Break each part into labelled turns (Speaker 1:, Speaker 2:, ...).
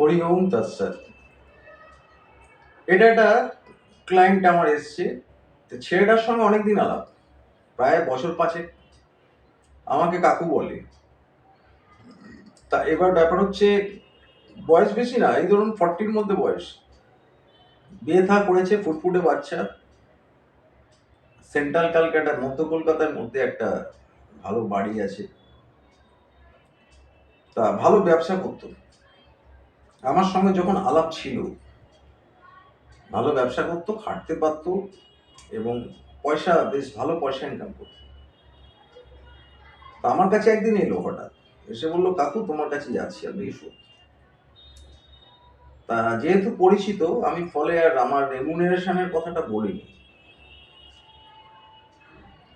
Speaker 1: হরি ওম এটা একটা ক্লায়েন্ট আমার এসছে, তো ছেলেটার সঙ্গে অনেকদিন আলাপ। প্রায় বছর পাঁচেক। আমাকে কাকু বলে। তা এবার ব্যাপার হচ্ছে, বয়স বেশি না, এই ধরুন ফর্টির মধ্যে বয়স। বিয়ে থা করেছে ফুটফুটে বাচ্চা। সেন্ট্রাল ক্যালকাটা, মধ্য কলকাতার মধ্যে একটা ভালো বাড়ি আছে। তা ভালো ব্যবসা করতো। আমার সঙ্গে যখন আলাপ ছিল, ভালো ব্যবসা করতো, খাটতে পারতো এবং পয়সা, বেশ ভালো পয়সা ইনকাম করতো। তা আমার কাছে একদিন এলো হঠাৎ। এসে বলল, কাকু, তোমার কাছে যাচ্ছি আমি এসো। তা যেহেতু পরিচিত, আমি ফলে আর আমার রেমুনারেশনের কথাটা বলিনি।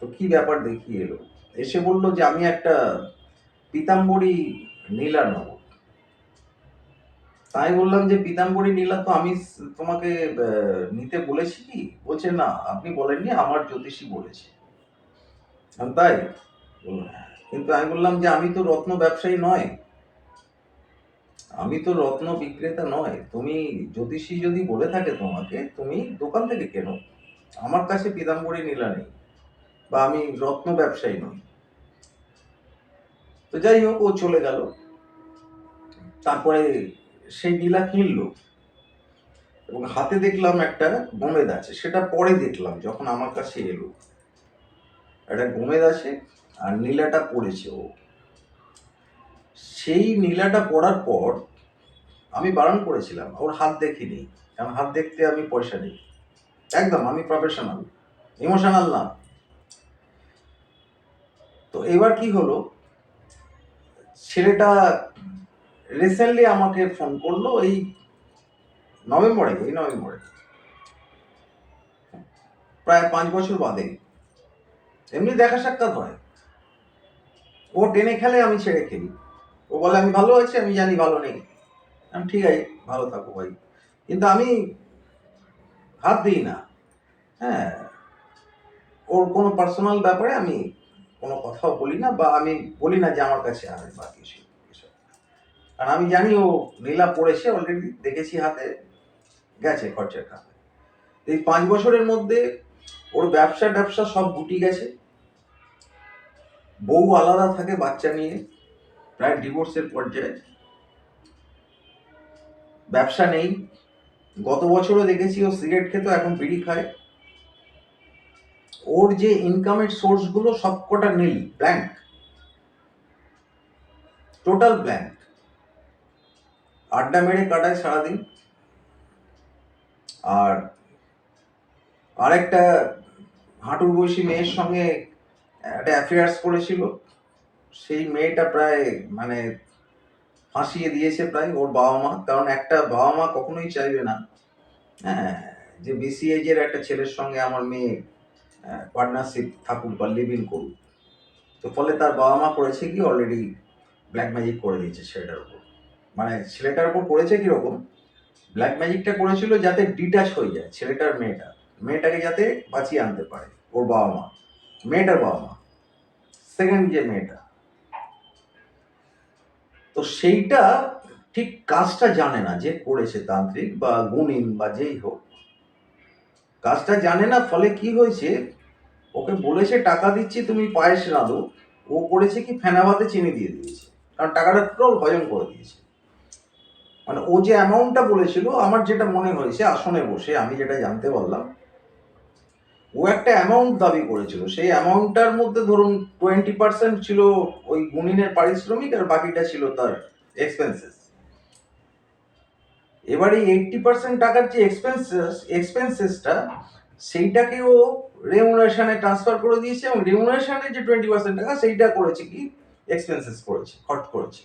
Speaker 1: তো কি ব্যাপার দেখি এলো? এসে বলল যে, আমি একটা পিতাম্বরী নীলা নেব। তাই বললাম যে পিতাম্বরী নীলা তো আমি তোমাকে নিতে বলেছি কি? বলছে, না, আপনি বলেননি, আমার জ্যোতিষী বলেছে। তাই? "হ্যাঁ।" কিন্তু আমি বললাম যে, আমি তো রত্ন ব্যবসায়ী নয়। আমি তো রত্ন বিক্রেতা নয়। তুমি জ্যোতিষী যদি বলে থাকে তোমাকে, তুমি দোকান থেকে কেনো? আমার কাছে পিতাম্বরী নীলা নেই বা আমি রত্ন ব্যবসায়ী নই। তো যাই হোক, ও চলে গেল। তারপরে সেই নীলা কিনলো এবং হাতে দেখলাম একটা গোমেদ আছে, সেটা পরে দেখলাম যখন আমার কাছে এলো। একটা গোমেদ আছে আর নীলাটা পড়েছে ও। সেই নীলাটা পড়ার পর আমি বারণ করেছিলাম, ওর হাত দেখিনি কারণ হাত দেখতে আমি পয়সা নেই। একদম, আমি প্রফেশনাল ইমোশনাল না। তো এবার কি হলো? ছেলেটা রিসেন্টলি আমাকে ফোন করল, এই নভেম্বরে এই নভেম্বরে প্রায় পাঁচ বছর বাদে। এমনি দেখা সাক্ষাৎ হয়। ও টেনে খেলে, আমি ছেড়ে খেলি। ও বলে, আমি ভালো আছি, আমি জানি ভালো নেই। আমি, ঠিক আছে, ভালো থাকো ভাই। কিন্তু আমি হাত দিই না। হ্যাঁ ওর কোনো পার্সোনাল ব্যাপারে আমি কোনো কথাও বলি না বা আমি বলি না যে আমার কাছে আর বা কিছু। কারণ আমি জানি ও নীলা পড়েছে অলরেডি দেখেছি হাতে, গেছে খরচার টাকা এই পাঁচ বছরের মধ্যে ওর ব্যবসা ট্যাবসা সব গুটি গেছে। বউ আলাদা থাকে বাচ্চা নিয়ে, প্রায় ডিভোর্সের পর্যায়ে। ব্যবসা নেই। গত বছরও দেখেছি ও সিগারেট খেতো, এখন বিড়ি খায়। ওর যে ইনকামের সোর্সগুলো সবকটা নীল ব্ল্যাঙ্ক টোটাল ব্ল্যাঙ্ক আড্ডা মেরে কাটায় সারাদিন। আর আরেকটা হাঁটুর বয়সী মেয়ের সঙ্গে একটা অ্যাফেয়ার্স করেছিল। সেই মেয়েটা প্রায় মানে ফাঁসিয়ে দিয়েছে প্রায় ওর বাবা মা। কারণ একটা বাবা মা কখনোই চাইবে না। হ্যাঁ যে বেশি এজের একটা ছেলের সঙ্গে আমার মেয়ে পার্টনারশিপ থাকুক বা লিভ করুক। তো ফলে তার বাবা মা করেছে কি অলরেডি ব্ল্যাক ম্যাজিক করে দিয়েছে ছেলেটার উপর। মানে ছেলেটার উপর করেছে কীরকম? ব্ল্যাক ম্যাজিকটা করেছিল যাতে ডিটাচ হয়ে যায়, ছেলেটার মেয়েটা। মেয়েটাকে যাতে বাঁচিয়ে আনতে পারে, ওর বাবা মা। মেয়েটার বাবা মা সেকেন্ড যে মেয়েটা। তো সেইটা ঠিক কাজটা জানে না যে করেছে তান্ত্রিক বা গুণিন বা যেই হোক। কাজটা জানে না, ফলে কি হয়েছে? ওকে বলেছে, টাকা দিচ্ছি, তুমি পায়েস রাঁধো। ও করেছে কি, ফেনা ভাতে চিনি দিয়ে দিয়েছে। কারণ টাকাটা টোটাল হজম করে দিয়েছে। মানে ও যে অ্যামাউন্টটা বলেছিল, আমার যেটা মনে হয়েছে আসনে বসে, আমি যেটা জানতে পারলাম, ও একটা অ্যামাউন্ট দাবি করেছিল। সেই অ্যামাউন্টটার মধ্যে ধরুন টোয়েন্টি পার্সেন্ট ছিল ওই গুণিনের পারিশ্রমিক আর বাকিটা ছিল তার এক্সপেন্সেস এবার এই এইটটি পার্সেন্ট টাকার যে এক্সপেন্সেস এক্সপেন্সেসটা সেইটাকে ও রেমুনারেশনে ট্রান্সফার করে দিয়েছে এবং রেমুনারেশনের যে টোয়েন্টি পার্সেন্ট টাকা, সেইটা করেছে কি? এক্সপেন্সেস করেছে, খরচ করেছে।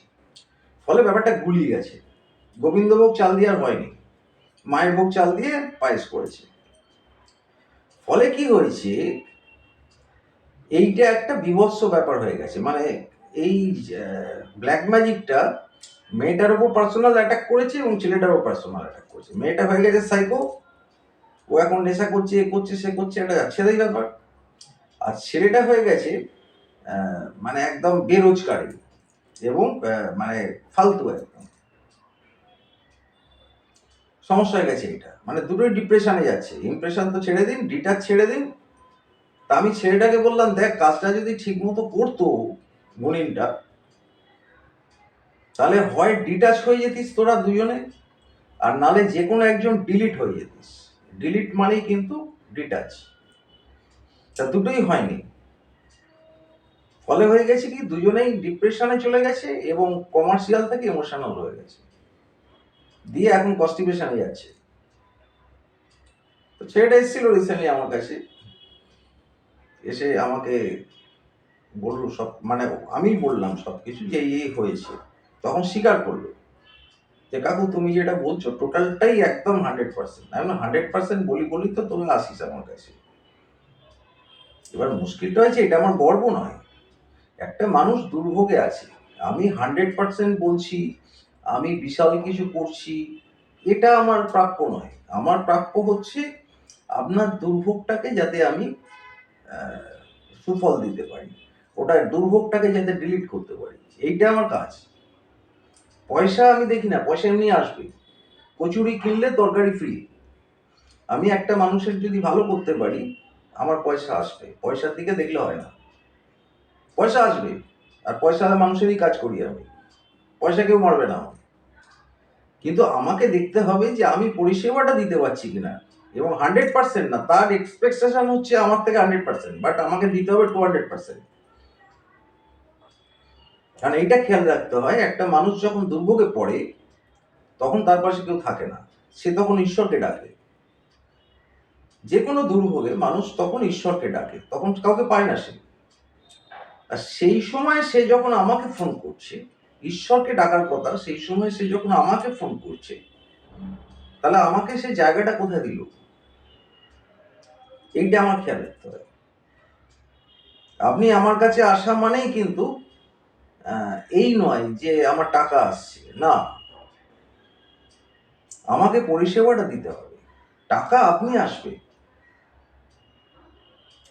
Speaker 1: ফলে ব্যাপারটা গুলিয়ে গেছে। গোবিন্দভোগ চাল দিয়ে আর হয়নি। মায়ের ভোগ চাল দিয়ে পায়েস করেছে। ফলে কি হয়েছে, এইটা একটা বিভৎস ব্যাপার হয়ে গেছে। মানে এই ব্ল্যাক ম্যাজিকটা মেয়েটার উপর পার্সোনাল অ্যাটাক করেছে এবং ছেলেটার পার্সোনাল অ্যাটাক করেছে। মেয়েটা হয়ে গেছে সাইকো ও এখন নেশা করছে, এ করছে, সে করছে, একটা ছেলেই ব্যাপার। আর ছেলেটা হয়ে গেছে মানে একদম বেরোজগারি এবং মানে ফালতু একদম। সমস্যা হয়ে গেছে এটা। মানে দুটোই ডিপ্রেশনে যাচ্ছে। ইমপ্রেশন তো ছেড়ে দিন ডিটাচ ছেড়ে দিন। তা আমি ছেলেটাকে বললাম, দেখ, কাজটা যদি ঠিক মতো করতো গুণিনটা তাহলে হয় ডিটাচ হয়ে যেতিস তোরা দুজনে, আর নালে যে কোনো একজন ডিলিট হয়ে যেতিস। ডিলিট মানেই কিন্তু ডিটাচ তা দুটোই হয়নি। ফলে হয়ে গেছে কি, দুজনেই ডিপ্রেশনে চলে গেছে এবং কমার্শিয়াল থেকে ইমোশনাল হয়ে গেছে। দিয়ে এখন কনস্টিপেশনে যাচ্ছে। তো ছেলেটা এসেছিল রিসেন্টলি আমার কাছে। এসে আমাকে বলল সব মানে আমি বললাম সব কিছু যে এই হয়েছে। তখন স্বীকার করল যে, কাকু, তুমি যেটা বলছো টোটালটাই একদম হান্ড্রেড পার্সেন্ট আমি হান্ড্রেড পার্সেন্ট বলি বলি তো তুমি আসিস আমার কাছে। এবার মুশকিলটা হয়েছে, এটা আমার গর্ব নয়। একটা মানুষ দুর্ভোগে আছে। আমি হান্ড্রেড পার্সেন্ট বলছি আমি বিশাল কিছু করছি, এটা আমার প্রাপ্য নয়। আমার প্রাপ্য হচ্ছে আপনার দুর্ভোগটাকে যাতে আমি সুফল দিতে পারি। ওটা দুর্ভোগটাকে যাতে ডিলিট করতে পারি। এইটা আমার কাজ। পয়সা আমি দেখি না, পয়সা এমনি আসবে। কচুরি কিনলে তরকারি ফ্রি আমি একটা মানুষের যদি ভালো করতে পারি, আমার পয়সা আসবে। পয়সার দিকে দেখলে হয় না। পয়সা আসবে। আর পয়সা মানুষেরই কাজ করি আমি। পয়সা কেউ মারবে না। কিন্তু আমাকে দেখতে হবে যে আমি পরিষেবাটা দিতে পারছি কিনা। এবং হান্ড্রেড পার্সেন্ট না, তার এক্সপেকটেশন হচ্ছে আমার থেকে হান্ড্রেড পার্সেন্ট বাট আমাকে দিতে হবে টু হান্ড্রেড পার্সেন্ট কারণ এইটা খেয়াল রাখতে হয়, একটা মানুষ যখন দুর্ভোগে পড়ে, তখন তার পাশে কেউ থাকে না। সে তখন ঈশ্বরকে ডাকে। যে কোনো দুর্ভোগে মানুষ তখন ঈশ্বরকে ডাকে, তখন কাউকে পায় না সে। আর সেই সময় সে যখন আমাকে ফোন করছে ঈশ্বরকে ডাকার কথা, সেই সময় সে যখন আমাকে ফোন করছে, তাহলে আমাকে সে জায়গাটা কোথায় দিল? এইটা আমার খেয়াল রাখতে হবে। আপনি আমার কাছে আসা মানেই কিন্তু এই নয় যে আমার টাকা আসছে, না। আমাকে পরিষেবাটা দিতে হবে। টাকা আপনি আসবে।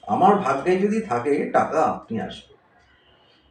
Speaker 1: আমার ভাগ্যে যদি থাকে, টাকা আপনি আসবে।